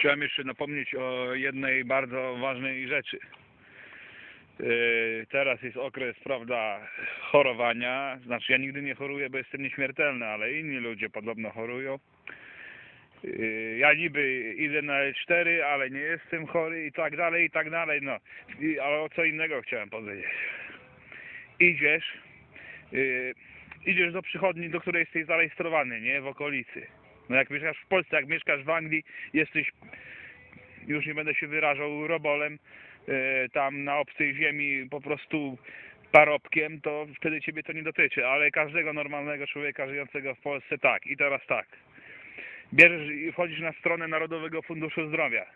Chciałem jeszcze napomnieć o jednej bardzo ważnej rzeczy. Yy, Teraz jest okres, prawda, chorowania. Znaczy ja nigdy nie choruję, bo jestem nieśmiertelny, ale inni ludzie podobno chorują. Yy, Ja niby idę na L4, ale nie jestem chory i tak dalej, i tak dalej, no. Ale o co innego chciałem powiedzieć. Idziesz, yy, idziesz do przychodni, do której jesteś zarejestrowany, nie? W okolicy. No jak mieszkasz w Polsce, jak mieszkasz w Anglii, jesteś, już nie będę się wyrażał, robolem, e, tam na obcej ziemi po prostu parobkiem, to wtedy ciebie to nie dotyczy, ale każdego normalnego człowieka żyjącego w Polsce tak. I teraz tak. Bierzesz i wchodzisz na stronę Narodowego Funduszu Zdrowia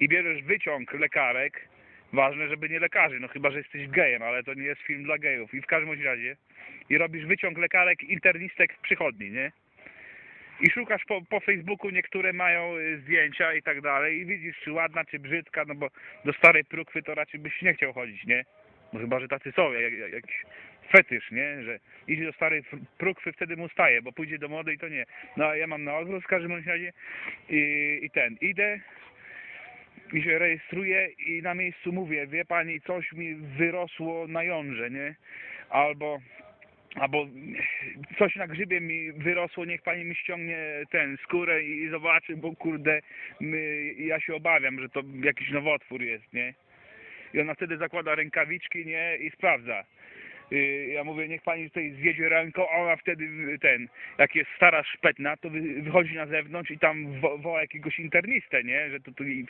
i bierzesz wyciąg lekarek, ważne, żeby nie lekarzy, no chyba, że jesteś gejem, ale to nie jest film dla gejów. I w każdym razie i robisz wyciąg lekarek internistek w przychodni, nie? I szukasz po, po Facebooku, niektóre mają y, zdjęcia i tak dalej i widzisz, czy ładna, czy brzydka, no bo do starej prukwy to raczej byś nie chciał chodzić, nie? No chyba, że tacy są, jak, jak, jakiś fetysz, nie? Że idzie do starej pr- prukwy, wtedy mu staje, bo pójdzie do młodej, to nie. No a ja mam na odwrót w każdym razie i, i ten, idę i się rejestruję i na miejscu mówię, wie pani, coś mi wyrosło na jądrze, nie? Albo albo coś na grzybie mi wyrosło, niech pani mi ściągnie ten skórę i zobaczy, bo kurde, my, ja się obawiam, że to jakiś nowotwór jest, nie? I ona wtedy zakłada rękawiczki, nie? I sprawdza. Y, Ja mówię, niech pani tutaj zjedzie ręką, a ona wtedy ten, jak jest stara szpetna, to wy- wychodzi na zewnątrz i tam wo- woła jakiegoś internistę, nie? Że to tu i-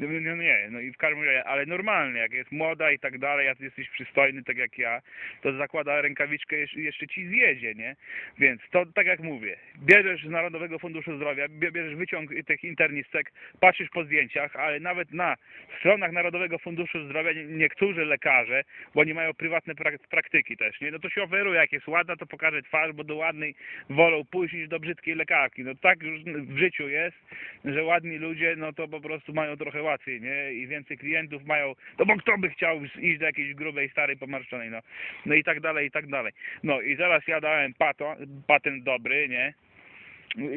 no, no nie, no i w każdym razie, ale normalnie, jak jest młoda i tak dalej, jak jesteś przystojny, tak jak ja, to zakłada rękawiczkę jeszcze, ci zjedzie, nie? Więc to tak jak mówię, bierzesz z Narodowego Funduszu Zdrowia, bie- bierzesz wyciąg tych internistek, patrzysz po zdjęciach, ale nawet na stronach Narodowego Funduszu Zdrowia nie- niektórzy lekarze, bo oni mają prywatne prak- praktyki też, nie? No to się oferuje, jak jest ładna, to pokaże twarz, bo do ładnej wolą pójść niż do brzydkiej lekarki. No tak już w życiu jest, że ładni ludzie, no to po prostu mają trochę łatwiej, nie? I więcej klientów mają, no bo kto by chciał iść do jakiejś grubej, starej, pomarszczonej, no. No i tak dalej, i tak dalej. No i zaraz ja dałem pato, patent dobry, nie?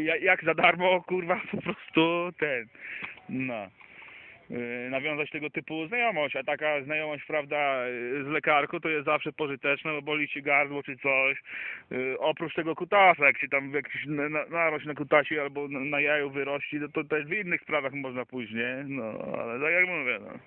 Ja- Jak za darmo, kurwa, po prostu ten, no. Yy, nawiązać tego typu znajomość, a taka znajomość, prawda, yy, z lekarką to jest zawsze pożyteczna, bo boli ci gardło czy coś. Yy, oprócz tego kutasa, jak się tam jakiś na- na- narość na kutasie albo na, jaju wyrości, no to też w innych sprawach można pójść, nie? No, ale tak jak mówię, no.